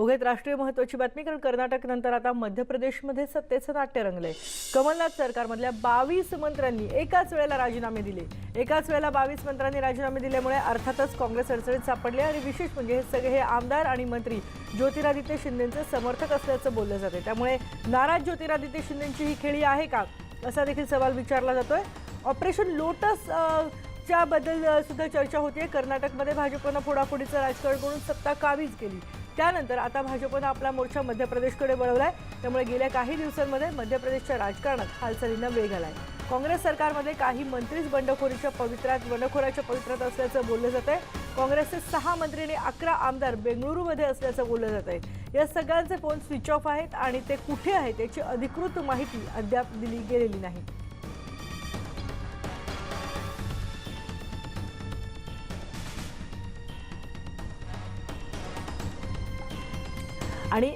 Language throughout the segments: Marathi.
बघूयात राष्ट्रीय महत्वाची बातमी कारण कर्नाटक नंतर आता मध्य प्रदेशमध्ये सत्तेचं नाट्य रंगलंय. कमलनाथ सरकारमधल्या बावीस मंत्र्यांनी एकाच वेळेला राजीनामे दिले. एकाच वेळेला बावीस मंत्र्यांनी राजीनामे दिल्यामुळे अर्थातच काँग्रेस अडचणीत सापडले आणि विशेष म्हणजे हे सगळे हे आमदार आणि मंत्री ज्योतिरादित्य शिंदेचे समर्थक असल्याचं बोललं जाते त्यामुळे नाराज ज्योतिरादित्य शिंदेची ही खेळी आहे का? असा देखील सवाल विचारला जातोय. ऑपरेशन लोटस च्या बद्दल सुद्धा चर्चा होतीये. कर्नाटकमध्ये भाजपनं फोडाफोडीचं राजकारण करून सत्ता काबीज केली. त्यानंतर आता भाजपनं आपला मोर्चा मध्य प्रदेशकडे वळवलाय. त्यामुळे गेल्या काही दिवसांमध्ये मध्य प्रदेशच्या राजकारणात हालचालींना वेग आलाय. काँग्रेस सरकारमध्ये काही मंत्रीच बंडखोरीच्या पवित्रात बंडखोराच्या पवित्रात असल्याचं बोललं जात आहे काँग्रेसचे सहा मंत्री आणि अकरा आमदार बेंगळुरूमध्ये असल्याचं बोललं जात आहे या सगळ्यांचे फोन स्विच ऑफ आहेत आणि ते कुठे आहेत याची अधिकृत माहिती अद्याप दिली गेलेली नाही. आणि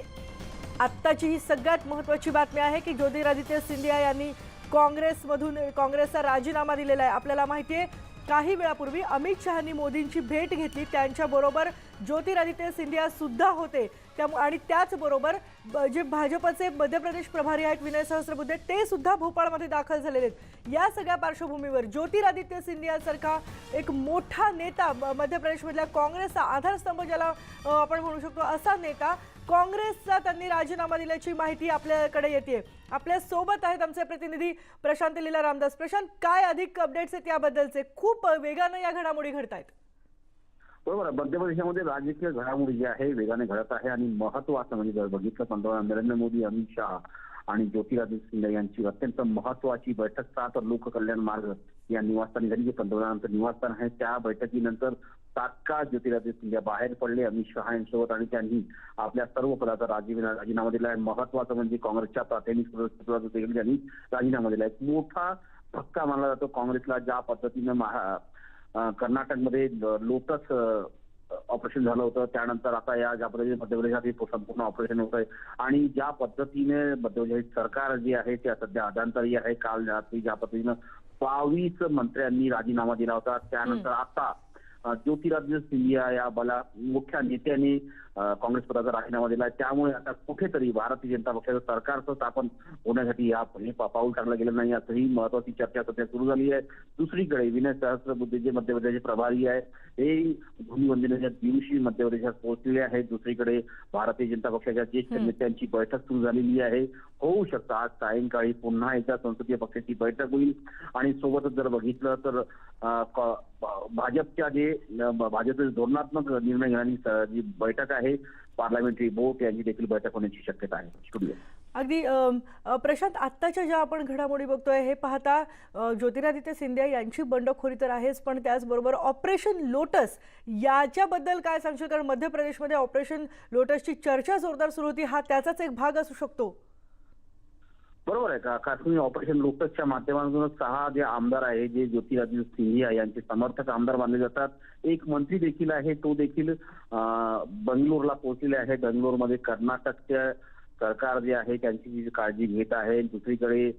आत्ताची ही सगळ्यात महत्त्वाची बातमी आहे की ज्योतिरादित्य सिंधिया यांनी काँग्रेसमधून काँग्रेसचा राजीनामा दिलेला आहे. आपल्याला माहिती आहे काही वेळापूर्वी अमित शहानी मोदींची भेट घेतली त्यांच्याबरोबर ज्योतिरादित्य सिंधिया सुद्धा होते. त्या आणि त्याचबरोबर ब- जे भाजपचे मध्य प्रदेश प्रभारी आहेत विनय सहस्रबुद्धे ते सुद्धा भोपाळमध्ये दाखल झालेले आहेत. या सगळ्या पार्श्वभूमीवर ज्योतिरादित्य सिंधियासारखा एक मोठा नेता मध्य प्रदेशमधल्या काँग्रेसचा आधारस्तंभ ज्याला आपण म्हणू शकतो असा नेता काँग्रेसचा त्यांनी राजीनामा दिल्याची माहिती आपल्याकडे येते आपल्यासोबत आहेत आमचे प्रतिनिधी प्रशांत लीला रामदास. प्रशांत काय अधिक अपडेट्स आहेत याबद्दलचे? खूप वेगानं या घडामोडी घडत आहेत बरोबर मध्य प्रदेशामध्ये राजकीय घडामोडी जी आहे वेगाने घडत आहे आणि महत्वाचं म्हणजे जर बघितलं पंतप्रधान नरेंद्र मोदी अमित शहा आणि ज्योतिरादित्य सिंग यांची अत्यंत महत्वाची बैठक सात लोककल्याण मार्ग या निवासस्थानी झाली. जे पंतप्रधानांचं निवासस्थान आहे त्या बैठकीनंतर तात्काळ ज्योतिरादित्य सिंधिया बाहेर पडले. अमित शहा यांच्यासोबत आणि त्यांनी आपल्या सर्व पदाचा राजीनामा राजीनामा दिला आहे. महत्वाचं म्हणजे काँग्रेसच्या प्राथमिक सदस्यत्वाचं देखील त्यांनी राजीनामा दिला आहे. मोठा धक्का मानला जातो काँग्रेसला ज्या पद्धतीनं महा कर्नाटकमध्ये लोटस ऑपरेशन झालं होतं. त्यानंतर आता या ज्या पद्धतीने मध्य प्रदेशात हे संपूर्ण ऑपरेशन होत आहे आणि ज्या पद्धतीने मध्य प्रदेश सरकार जे आहे ते सध्या अधांतरी आहे. काल रात्री ज्या पद्धतीनं बावीस मंत्र्यांनी राजीनामा दिला होता. त्यानंतर आता ज्योतिरादित्य सिंधिया या बला मोठ्या नेत्याने काँग्रेस पदाचा राजीनामा दिला त्यामुळे आता कुठेतरी भारतीय जनता पक्षाचं सरकारचं स्थापन होण्यासाठी या हे पाऊल टाकलं गेलं नाही. असंही महत्वाची चर्चा सध्या सुरू झाली आहे. दुसरीकडे विनय सहस्रबुद्धे जे मध्य प्रदेशचे प्रभारी आहे हे भूमिवंदनेच्या दिवशी मध्य प्रदेशात पोहोचलेले आहेत दुसरीकडे भारतीय जनता पक्षाच्या ज्येष्ठ नेत्यांची बैठक सुरू झालेली आहे. होऊ शकतं आज सायंकाळी पुन्हा एकदा संसदीय पक्षाची बैठक होईल. आणि सोबतच जर बघितलं तर भाजपच्या जे भाजपचे धोरणात्मक निर्णय घेणारी जी बैठक आहे पार्लमेंटरी बोर्ड यांची देखील बैठक होण्याची शक्यता आहे. स्टुडिओ अगदी प्रशांत आत्ताच्या ज्या आपण घडामोडी बघतोय हे पाहता ज्योतिरादित्य सिंधिया यांची बंडखोरी तर आहेच पण त्याचबरोबर ऑपरेशन लोटस याच्याबद्दल काय सांगशील? कारण मध्य प्रदेशमध्ये ऑपरेशन लोटसची चर्चा जोरदार सुरू होती. हा त्याचाच एक भाग असू शकतो. बरोबर आहे का? काश्मीर ऑपरेशन लोकसच्या माध्यमातून सहा जे आमदार आहे जे ज्योतिरादित्य सिंधिया यांचे समर्थक आमदार मानले जातात. एक मंत्री देखील आहे तो देखील बंगलोरला पोहोचलेले आहे. बंगलोरमध्ये कर्नाटकच्या सरकार जे आहे त्यांची जी काळजी घेत आहे. दुसरीकडे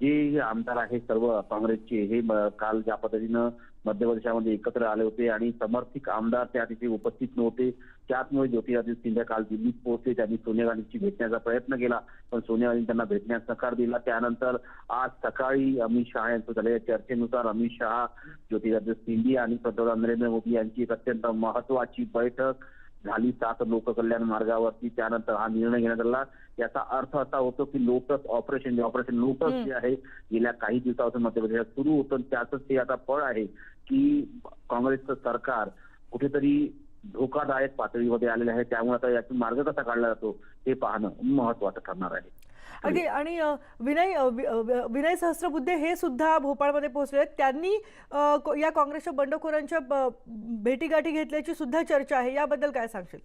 जे आमदार आहे सर्व काँग्रेसचे हे काल ज्या पद्धतीनं मध्य प्रदेशामध्ये एकत्र आले होते आणि समर्थित आमदार त्या तिथे उपस्थित नव्हते. त्याचमुळे ज्योतिरादित्य सिंधिया काल दिल्लीत पोहोचले. त्यांनी सोनिया गांधींची भेटण्याचा प्रयत्न केला पण सोनिया गांधी त्यांना भेटण्यास नकार दिला. त्यानंतर आज सकाळी अमित शहा यांचं झालेल्या चर्चेनुसार अमित शहा ज्योतिरादित्य सिंधिया आणि पंतप्रधान नरेंद्र मोदी यांची एक अत्यंत महत्वाची बैठक झाली सात लोककल्याण मार्गावरती त्यानंतर हा निर्णय घेण्यात आला. याचा अर्थ असा होतो की लोटस ऑपरेशन जे ऑपरेशन लोटस जे आहे गेल्या काही दिवसापासून मध्य प्रदेशात सुरू होतं. त्याचंच हे आता फळ आहे की काँग्रेसचं सरकार कुठेतरी धोकादायक पातळीमध्ये आलेलं आहे. त्यामुळे आता यातून मार्ग कसा काढला जातो हे पाहणं महत्वाचं ठरणार आहे. अगदी आणि विनय विनय सहस्रबुद्धे हे सुद्धा भोपाळमध्ये पोहोचले आहेत. त्यांनी या काँग्रेसच्या बंडखोरांच्या भेटीगाठी घेतल्याची सुद्धा चर्चा आहे. याबद्दल काय सांगशील?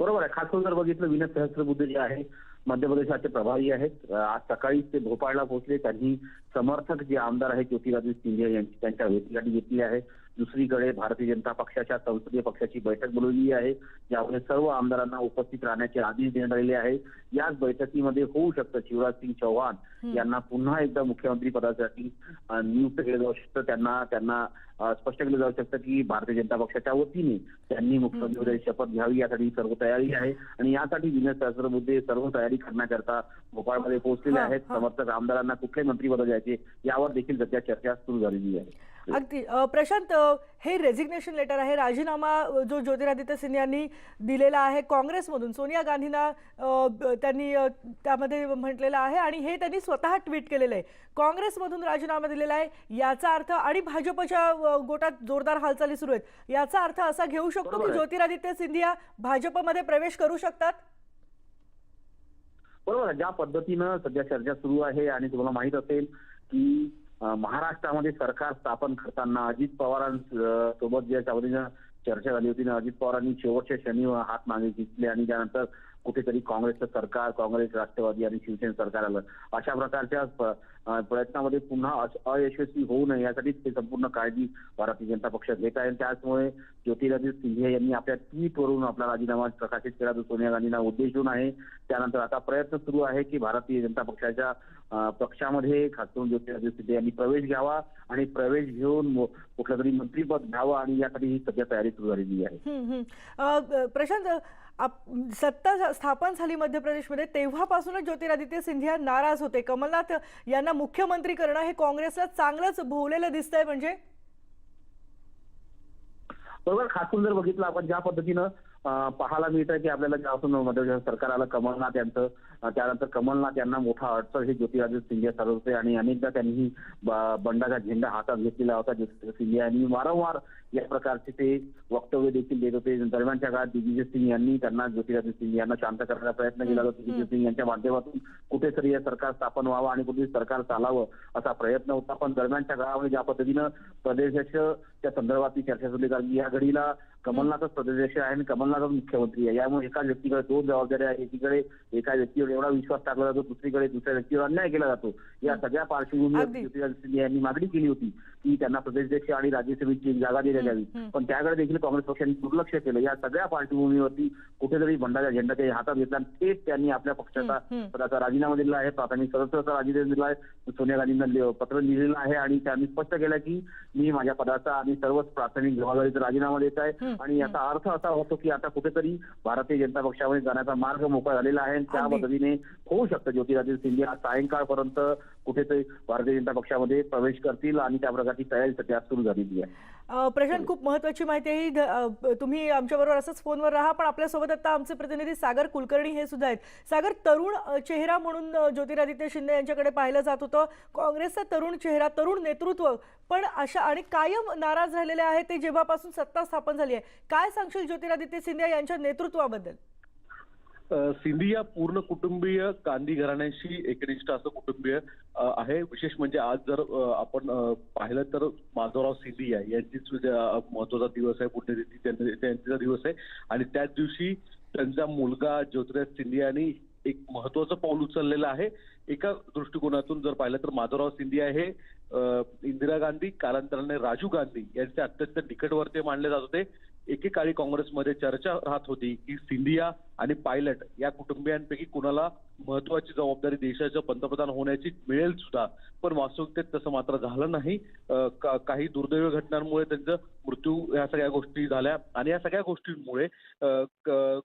बरोबर आहे. खास करून जर बघितलं विनय सहस्रबुद्धे जे आहे मध्य प्रदेशाचे प्रभारी आहेत. आज सकाळीच ते भोपाळला पोहोचले. त्यांनी समर्थक जे आमदार आहेत ज्योतिरादित्य सिंधिया यांची त्यांच्या भेटीगाठी घेतली आहे. दुसरीकडे भारतीय जनता पक्षाच्या संसदीय पक्षाची बैठक बोलवली आहे. यामध्ये सर्व आमदारांना उपस्थित राहण्याचे आदेश देण्यात आलेले आहे याच बैठकीमध्ये होऊ शकतं शिवराज सिंग चौहान यांना पुन्हा एकदा मुख्यमंत्री पदासाठी नियुक्त केलं जाऊ शकतं. त्यांना त्यांना स्पष्ट केलं जाऊ शकतं की भारतीय जनता पक्षाच्या वतीने त्यांनी मुख्यमंत्री शपथ घ्यावी. यासाठी सर्व तयारी आहे. आणि यासाठी विनय सहस्रबुद्धे सर्व तयारी करण्याकरता भोपाळमध्ये पोहोचलेले आहेत. समर्थक आमदारांना कुठले मंत्रीपद द्यायचे यावर देखील सध्या चर्चा सुरू झालेली आहे. अगदी. प्रशांत हे रेझिग्नेशन लेटर आहे. राजीनामा जो ज्योतिरादित्य सिंधिया यांनी दिलेला आहे काँग्रेसमधून. सोनिया गांधींना त्यांनी त्यामध्ये म्हटलेलं आहे आणि हे त्यांनी स्वतः ट्विट केलेलं आहे काँग्रेसमधून राजीनामा दिलेला आहे याचा अर्थ आणि भाजपच्या गोटात जोरदार हालचाली सुरू आहेत याचा अर्थ असा घेऊ शकतो बरोबर की. ज्योतिरादित्य सिंधिया भाजपमध्ये प्रवेश करू शकतात बरोबर. ज्या पद्धतीनं सध्या चर्चा सुरू आहे आणि तुम्हाला माहीत असेल की महाराष्ट्रामध्ये सरकार स्थापन करताना अजित पवारांसोबत ज्या चर्चा झाली होती ना अजित पवारांनी शेवटच्या क्षणी हात मागे घेतले आणि त्यानंतर कुठेतरी काँग्रेसचं सरकार काँग्रेस राष्ट्रवादी आणि शिवसेना सरकार आलं. अशा प्रकारच्या प्रयत्नामध्ये पुन्हा अयशस्वी होऊ नये यासाठी ते संपूर्ण काळजी भारतीय जनता पक्ष घेत आहे. त्याचमुळे ज्योतिरादित्य सिंधिया यांनी आपल्या ट्विटवरून आपला राजीनामा प्रकाशित केला जो सोनिया गांधींना उद्देशून आहे. त्यानंतर आता प्रयत्न सुरू आहे की भारतीय जनता पक्षाच्या पक्षामध्ये खास करून ज्योतिरादित्य सिंधिया यांनी प्रवेश घ्यावा आणि प्रवेश घेऊन कुठलं तरी मंत्रीपद घ्यावं आणि यासाठी ही सध्या तयारी सुरू झालेली आहे. प्रशांत सत्ता स्थापन झाली मध्य प्रदेशमध्ये तेव्हापासूनच ज्योतिरादित्य सिंधिया नाराज होते. कमलनाथ यांना मुख्यमंत्री करणं हे काँग्रेसला चांगलंच भोवलेलं दिसतंय म्हणजे? बरोबर खासून जर बघितलं आपण ज्या पद्धतीनं पाहायला मिळतं की आपल्याला प्रदेश सरकार आलं कमलनाथ यांचं त्यानंतर कमलनाथ यांना मोठा अडचण हे ज्योतिरादित्य सिंधिया ठरवत होते आणि अनेकदा त्यांनी बंडाचा झेंडा हातात घेतलेला होता ज्योतिरादित्य सिंधिया यांनी वारंवार या प्रकारचे ते वक्तव्य देखील देत होते. दरम्यानच्या काळात दिग्विजय सिंग यांनी त्यांना ज्योतिरादित्य सिंग यांना शांत करण्याचा प्रयत्न केला होता. दिग्विजय सिंग यांच्या माध्यमातून कुठेतरी हे सरकार स्थापन व्हावं आणि कुठेतरी सरकार चालावं असा प्रयत्न होता. पण दरम्यानच्या काळामध्ये ज्या पद्धतीनं प्रदेशाच्या संदर्भातली चर्चा सुरू कारण या घडीला कमलनाथच प्रदेश आहे आणि कमलनाथच मुख्यमंत्री आहे. यामुळे एका व्यक्तीकडे दोन जबाबदाऱ्या एकीकडे एका व्यक्तीवर एवढा विश्वास टाकला जातो दुसरीकडे दुसऱ्या व्यक्तीवर अन्याय केला जातो. या सगळ्या पार्श्वभूमीवर यांनी मागणी केली होती की त्यांना प्रदेशाध्यक्ष आणि राज्यसभेची एक जागा यावी हम्म. पण त्याकडे देखील काँग्रेस पक्षाने दुर्लक्ष केलं. या सगळ्या पार्श्वभूमीवरती कुठेतरी भंडारा झेंडा ते हातात घेतला आणि थेट त्यांनी आपल्या पक्षाचा. पदाचा राजीनामा दिला आहे. प्राथमिक सदस्याचा राजीनामा दिला आहे. सोनिया गांधींना पत्र लिहिलेलं आहे आणि त्यांनी स्पष्ट केलं की मी माझ्या पदाचा आणि सर्वच प्राथमिक जबाबदारीचा राजीनामा देत आहे. आणि याचा अर्थ असा होतो की आता कुठेतरी भारतीय जनता पक्षामध्ये जाण्याचा मार्ग मोकळा झालेला आहे. आणि त्या. पद्धतीने होऊ शकतं ज्योतिरादित्य सिंधिया सायंकाळपर्यंत कुठेतरी भारतीय जनता पक्षामध्ये प्रवेश करतील आणि त्या प्रकारची तयारी सध्या सुरू झालेली आहे. प्रशांत खूप महत्वाची माहिती आहे तुम्ही आमच्याबरोबर असंच फोनवर राहा पण आपल्यासोबत आता आमचे प्रतिनिधी सागर कुलकर्णी हे सुद्धा आहेत. सागर तरुण चेहरा म्हणून ज्योतिरादित्य शिंदे यांच्याकडे पाहिलं जात होतं. काँग्रेसचा तरुण चेहरा तरुण नेतृत्व पण अशा आणि कायम नाराज राहिलेले आहे ते जेव्हापासून सत्ता स्थापन झाली आहे. काय सांगशील ज्योतिरादित्य सिंधिया यांच्या नेतृत्वाबद्दल? सिंधिया पूर्ण कुटुंबीय गांधी घराण्याशी एकनिष्ठ असं कुटुंबीय आहे. विशेष म्हणजे आज जर आपण पाहिलं तर माधवराव सिंधिया यांचीच महत्त्वाचा दिवस आहे. पुण्यतिथी त्यांचा दिवस आहे. आणि त्याच दिवशी त्यांचा मुलगा ज्योतिराज सिंधियानी एक महत्वाचं पाऊल उचललेलं आहे. एका दृष्टिकोनातून जर पाहिलं तर माधवराव सिंधिया हे इंदिरा गांधी कालांतराने राजीव गांधी यांचे अत्यंत निकटवर्ते मानले जात होते. एकेकाळी काँग्रेसमध्ये चर्चा राहत होती की सिंधिया आणि पायलट या कुटुंबियांपैकी कुणाला महत्वाची जबाबदारी देशाचं पंतप्रधान होण्याची मिळेल सुद्धा. पण वास्तविकतेत तसं मात्र झालं नाही. का- काही दुर्दैवी घटनांमुळे त्यांचं मृत्यू या सगळ्या गोष्टी झाल्या. आणि या सगळ्या गोष्टींमुळे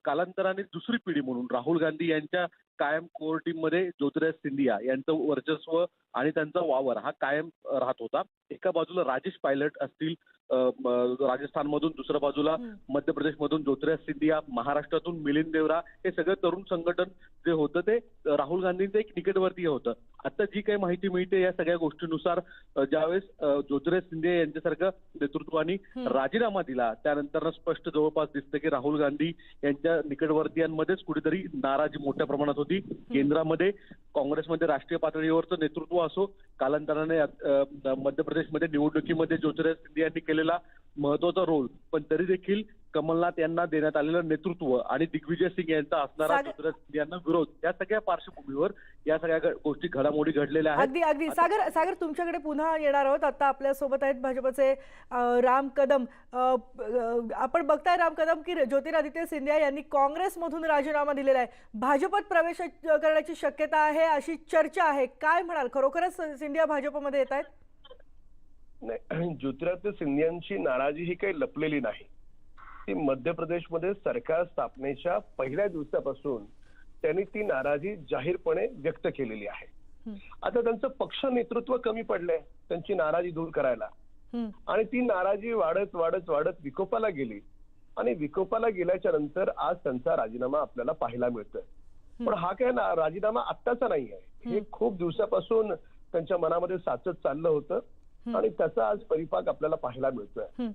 कालांतराने दुसरी पिढी म्हणून राहुल गांधी यांच्या कायम कोर टीममध्ये ज्योतिराज सिंधिया यांचं वर्चस्व आणि त्यांचा वावर हा कायम राहत होता एका बाजूला राजेश पायलट असतील राजस्थानमधून दुसऱ्या बाजूला. मध्य प्रदेशमधून ज्योतिराज सिंधिया महाराष्ट्रातून मिलिंद देवरा हे सगळं तरुण संघटन जे होतं ते राहुल गांधींचं एक निकटवर्तीय होतं आता जी काही माहिती मिळते या सगळ्या गोष्टीनुसार ज्यावेळेस ज्योतिराज सिंधिया यांच्यासारखं नेतृत्वाने. राजीनामा दिला त्यानंतर स्पष्ट जवळपास दिसतं की राहुल गांधी यांच्या निकटवर्तीयांमध्येच कुठेतरी नाराजी मोठ्या प्रमाणात होती केंद्रामध्ये काँग्रेसमध्ये राष्ट्रीय पातळीवरचं नेतृत्व असो कालांतराने मध्य प्रदेशमध्ये निवडणुकीमध्ये ज्योतिराज सिंधिया यांनी केलेला महत्त्वाचा रोल. पण तरी देखील कमलनाथ यांना देण्यात आलेलं नेतृत्व आणि दिग्विजय सिंग यांचा असणारा यांना विरोध या सगळ्या पार्श्वभूमीवर या सगळ्या गोष्टी घडामोडी घडलेल्या आहेत. अगदी अगदी. सागर सागर तुमच्याकडे पुन्हा येणार आहोत. आता आपल्यासोबत आहेत भाजपचे राम कदम. आपण बघताय राम कदम की ज्योतिरादित्य सिंधिया यांनी काँग्रेसमधून राजीनामा दिलेला आहे. भाजपत प्रवेश करण्याची शक्यता आहे अशी चर्चा आहे. काय म्हणाल? खरोखरच सिंधिया भाजपमध्ये येत आहेत? नाही ज्योतिरादित्य सिंधियांची नाराजी ही काही लपलेली नाही. ती मध्य प्रदेशमध्ये सरकार स्थापनेच्या पहिल्या दिवसापासून त्यांनी ती नाराजी जाहीरपणे व्यक्त केलेली आहे. आता त्यांचं पक्ष नेतृत्व कमी पडलंय त्यांची नाराजी दूर करायला. आणि ती नाराजी वाढत वाढत वाढत विकोपाला गेली. आणि विकोपाला गेल्याच्यानंतर आज त्यांचा राजीनामा आपल्याला पाहायला मिळतोय. पण हा काय ना- राजीनामा आत्ताचा नाही आहे हे खूप दिवसापासून त्यांच्या मनामध्ये साचत चाललं होतं. आणि त्याचा आज परिपाक आपल्याला पाहायला मिळतोय.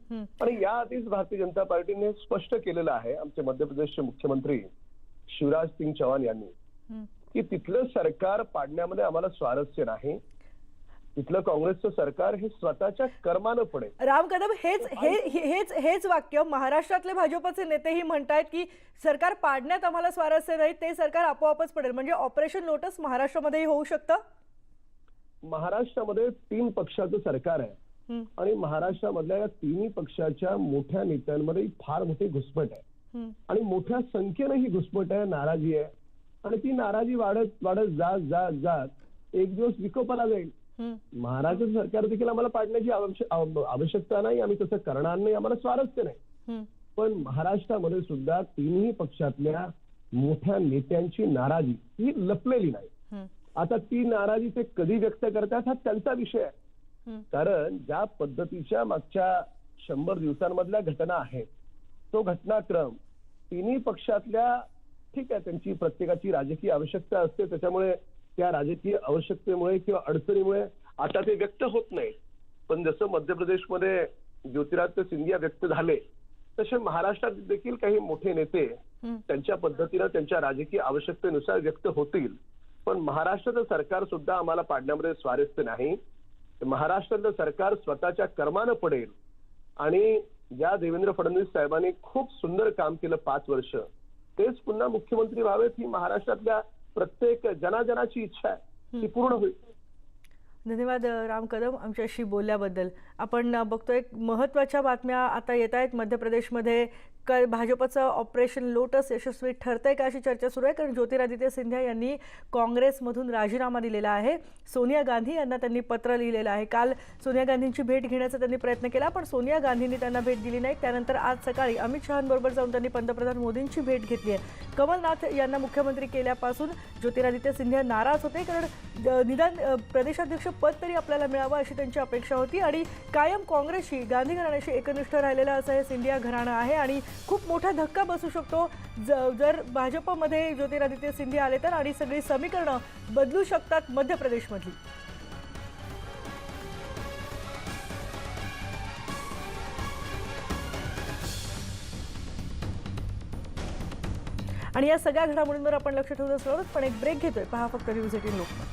आणि याआधीच भारतीय जनता पार्टीने स्पष्ट केलेलं आहे आमचे मध्य प्रदेशचे मुख्यमंत्री शिवराज सिंग चौहान यांनी. की तिथलं सरकार पाडण्यामध्ये आम्हाला स्वारस्य नाही. तिथलं काँग्रेसचं सरकार हे स्वतःच्या कर्मानं पडेल. राम कदम हेच हेच हेच वाक्य महाराष्ट्रातले भाजपचे नेतेही म्हणतायत की सरकार पाडण्यात आम्हाला स्वारस्य नाही ते सरकार आपोआपच पडेल. म्हणजे ऑपरेशन लोटस महाराष्ट्रामध्येही होऊ शकतं? महाराष्ट्रामध्ये तीन पक्षाचं सरकार आहे. आणि महाराष्ट्रामधल्या या तिन्ही पक्षाच्या मोठ्या नेत्यांमध्ये फार मोठी घुसमट आहे. आणि मोठ्या संख्येनं ही घुसमट आहे नाराजी आहे आणि ती नाराजी वाढत वाढत जात जात जात एक दिवस विकोपाला जाईल. महाराष्ट्र सरकार देखील आम्हाला पाडण्याची आवश्य- आव- आवश्यकता नाही आम्ही तसं करणार नाही आम्हाला स्वारस्य नाही. पण महाराष्ट्रामध्ये सुद्धा तिन्ही पक्षातल्या मोठ्या नेत्यांची नाराजी ही लपलेली नाही. आता ती नाराजी ते कधी व्यक्त करतात हा त्यांचा विषय आहे. कारण ज्या पद्धतीच्या मागच्या शंभर दिवसांमधल्या घटना आहेत तो घटनाक्रम तिन्ही पक्षातल्या ठीक आहे त्यांची प्रत्येकाची राजकीय आवश्यकता असते त्याच्यामुळे त्या राजकीय आवश्यकतेमुळे किंवा अडचणीमुळे आता ते व्यक्त होत नाही पण जसं मध्य प्रदेशमध्ये ज्योतिरादित्य सिंधिया व्यक्त झाले तसे महाराष्ट्रात देखील काही मोठे नेते. त्यांच्या पद्धतीनं त्यांच्या राजकीय आवश्यकतेनुसार व्यक्त होतील पण महाराष्ट्राचं सरकार सुद्धा आम्हाला पाडण्यामध्ये स्वारस्य नाही. महाराष्ट्रातलं सरकार स्वतःच्या कर्मानं पडेल. आणि या देवेंद्र फडणवीस साहेबांनी खूप सुंदर काम केलं पाच वर्ष. तेच पुन्हा मुख्यमंत्री व्हावेत ही महाराष्ट्रातल्या प्रत्येक जनाजनाची इच्छा आहे. ती पूर्ण होईल. धन्यवाद राम कदम आमच्याशी बोलल्याबद्दल. आपण बघतोय महत्त्वाच्या बातम्या आता येत आहेत. मध्य प्रदेशमध्ये क भाजपचं ऑपरेशन लोटस यशस्वी ठरतंय का अशी चर्चा सुरू आहे? कारण ज्योतिरादित्य सिंधिया यांनी काँग्रेसमधून राजीनामा दिलेला आहे. सोनिया गांधी यांना त्यांनी पत्र लिहिलेलं आहे. काल सोनिया गांधींची भेट घेण्याचा त्यांनी प्रयत्न केला पण सोनिया गांधींनी त्यांना भेट दिली नाही. त्यानंतर आज सकाळी अमित शहांबरोबर जाऊन त्यांनी पंतप्रधान मोदींची भेट घेतली आहे. कमलनाथ यांना मुख्यमंत्री केल्यापासून ज्योतिरादित्य सिंधिया नाराज होते. कारण निदान प्रदेशाध्यक्ष पद तरी आपल्याला मिळावं अशी त्यांची अपेक्षा होती आणि कायम काँग्रेसशी गांधी घराण्याशी एकनिष्ठ राहिलेलं असं हे सिंधिया घराणं आहे आणि खूप मोठा धक्का बसू शकतो. ज जर भाजपमध्ये ज्योतिरादित्य सिंधिया आले तर आणि सगळी समीकरणं बदलू शकतात मध्य प्रदेशमधली आणि या सगळ्या घडामोडींवर आपण लक्ष ठेवत असलो पण एक ब्रेक घेतोय. पहा फक्त न्यूज एटीन लोकमत.